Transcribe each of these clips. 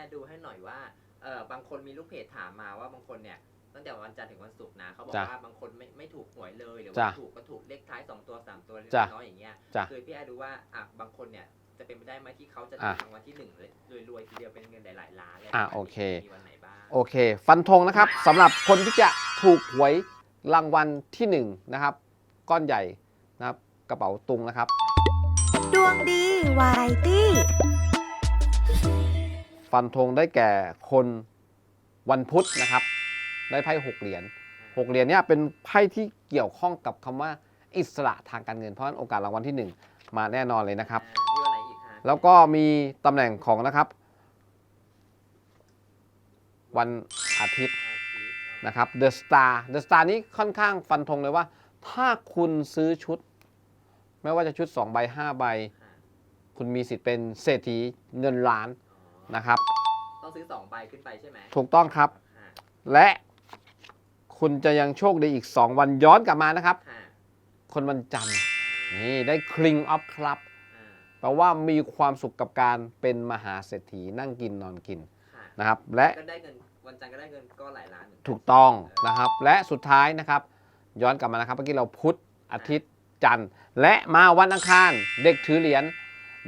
ร์ดูให้หน่อยว่าเออบางคนมีลูกเพจถามมาว่าบางคนเนี่ยตั้งแต่วันจันทร์ถึงวันศุกร์นะเขาบอกจ้ะว่าบางคนไม่ไม่ถูกหวยเลยหรือจ้ะว่าถูกก็ถูกเลขท้ายสองตัวสามตัวเล็กจ้ะน้อยอย่างเงี้ยจ้ะคือพี่แอร์ดูว่าอะบางคนเนี่ยจะเป็นไปได้ไหมที่เขาจะอะถูกรางวัลที่หนึ่งเลยรวยๆทีเดียวเป็นเงินหลายๆล้านเลยอะโอเค มีวันไหนบ้าง โอเค ฟันธงนะครับสำหรับคนที่จะถูกหวยรางวัลที่1นะครับ ก้อนใหญ่นะครับกระเป๋าตุงนะครับ ดวงดีวาไรตี้ ฟันธงได้แก่คนวันพุธนะครับ ได้ไพ่หกเหรียญหกเหรียญเนี่ยเป็นไพ่ที่เกี่ยวข้องกับคำว่าอิสระทางการเงินเพราะฉะนั้นโอกาสรางวัลที่ 1 มาแน่นอนเลยนะครับอ่ามีวันไหนอีกฮะแล้วก็มีตำแหน่งของนะครับ วันอาทิตย์อาทิตย์อ่านะครับ The Star The Star นี้ค่อนข้างฟันธงเลยว่า ถ้าคุณซื้อชุด ไม่ว่าจะชุด 2 ใบ 5 ใบอ่าคุณมีสิทธิ์เป็นเศรษฐีเงินล้านอ๋อ นะครับ ต้องซื้อสองใบขึ้นไปใช่ไหมถูกต้องครับอ่าและคุณจะยังโชคดีอีก 2 วันย้อนกลับมานะครับอ่าคนวันจันทร์อ่านี่ได้ King of Club อ่าแปลว่ามีความสุขกับการเป็นมหาเศรษฐีนั่งกินนอนกินค่ะนะครับ และก็ได้เงินวันจันทร์ก็ได้เงินก็หลายล้านเหมือนนถูกต้องนะครับ และสุดท้ายนะครับ ย้อนกลับมานะครับเมื่อกี้เราพุธอาทิตย์จันทร์ และมาวันอังคารเด็กถือเหรียญ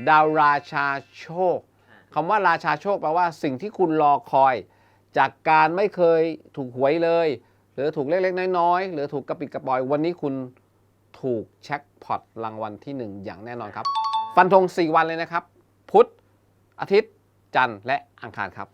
ดาวราชาโชค ค่ะคำว่าราชาโชคแปลว่าสิ่งที่คุณรอคอย จากการไม่เคยถูกหวยเลย หรือถูกเล็กๆน้อยๆหรือถูกกระปิดกระปอยวันนี้คุณถูกแช็คพอตรางวัลที่ 1 อย่างแน่นอนครับ ฟันธง4 วันเลยนะครับ พุธอาทิตย์ จันทร์และอังคารครับ